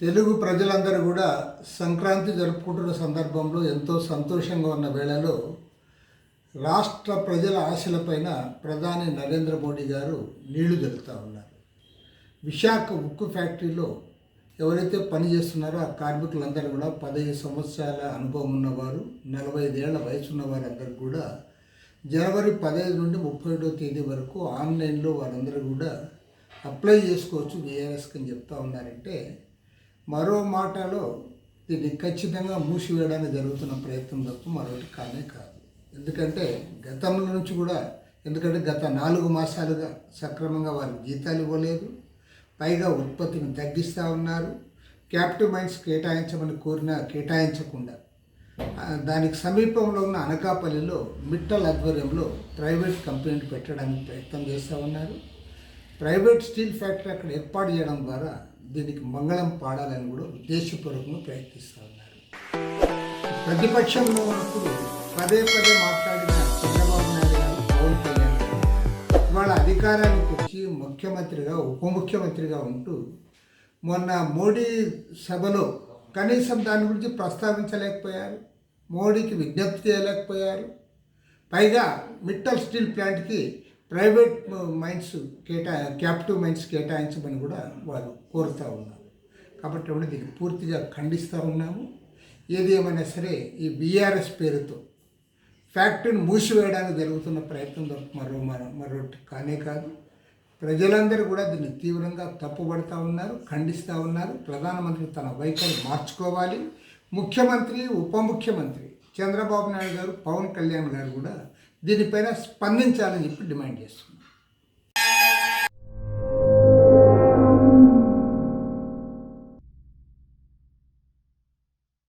తెలుగు ప్రజలందరూ కూడా సంక్రాంతి జరుపుకుంటున్న సందర్భంలో ఎంతో సంతోషంగా ఉన్న వేళలో రాష్ట్ర ప్రజల ఆశలపైన ప్రధాని నరేంద్ర మోడీ గారు నీళ్ళు జరుగుతూ ఉన్నారు. విశాఖ ఉక్కు ఫ్యాక్టరీలో ఎవరైతే పని చేస్తున్నారో ఆ కార్మికులందరూ కూడా పదహైదు సంవత్సరాల అనుభవం ఉన్నవారు నలభై ఐదేళ్ళ వయసు ఉన్న వారందరూ కూడా జనవరి పదహైదు నుండి ముప్పై ఏడో తేదీ వరకు ఆన్లైన్లో వారందరూ కూడా అప్లై చేసుకోవచ్చు విఆర్ఎస్కి అని చెప్తా ఉన్నారంటే మరో మాటలో దీన్ని ఖచ్చితంగా మూసివేయడానికి జరుగుతున్న ప్రయత్నం తప్ప మరొకటి కానే కాదు. ఎందుకంటే గతంలో నుంచి కూడా ఎందుకంటే గత నాలుగు మాసాలుగా సక్రమంగా వారికి జీతాలు ఇవ్వలేదు పైగా ఉత్పత్తిని తగ్గిస్తూ ఉన్నారు. క్యాపిటల్ మైన్స్ కేటాయించమని కోరినా కేటాయించకుండా. దానికి సమీపంలో ఉన్న అనకాపల్లిలో మిట్టల్ ఆధ్వర్యంలో ప్రైవేట్ కంపెనీని పెట్టడానికి ప్రయత్నం చేస్తూ ఉన్నారు. ప్రైవేట్ స్టీల్ ఫ్యాక్టరీ అక్కడ ఏర్పాటు చేయడం ద్వారా దీనికి మంగళం పాడాలని కూడా ఉద్దేశపూర్వకంగా ప్రయత్నిస్తూ ఉన్నారు. ప్రతిపక్షంలో ఉన్నప్పుడు పదే పదే మాట్లాడిన చంద్రబాబు నాయుడు గారు పవన్ కళ్యాణ్ ఇవాళ అధికారానికి వచ్చి ముఖ్యమంత్రిగా ఉప ముఖ్యమంత్రిగా ఉంటూ మొన్న మోడీ సభలో కనీసం దాని గురించి ప్రస్తావించలేకపోయారు మోడీకి విజ్ఞప్తి చేయలేకపోయారు. పైగా మిట్టల్ స్టీల్ ప్లాంట్కి ప్రైవేట్ మైన్స్ కేటా క్యాపిటివ్ మైన్స్ కేటాయించమని కూడా వారు కోరుతూ ఉన్నారు. కాబట్టి కూడా దీన్ని పూర్తిగా ఖండిస్తూ ఉన్నాము. ఏది ఏమైనా సరే ఈ బీఆర్ఎస్ పేరుతో ఫ్యాక్టరీని మూసివేయడానికి జరుగుతున్న ప్రయత్నం మరో మరో మరొకటి కానే కాదు. ప్రజలందరూ కూడా దీన్ని తీవ్రంగా తప్పుపడుతూ ఉన్నారు ఖండిస్తూ ఉన్నారు. ప్రధానమంత్రి తన వైఖరి మార్చుకోవాలి. ముఖ్యమంత్రి ఉప ముఖ్యమంత్రి చంద్రబాబు నాయుడు గారు పవన్ కళ్యాణ్ గారు కూడా దీనిపైన స్పందించాలని చెప్పి డిమాండ్ చేస్తుంది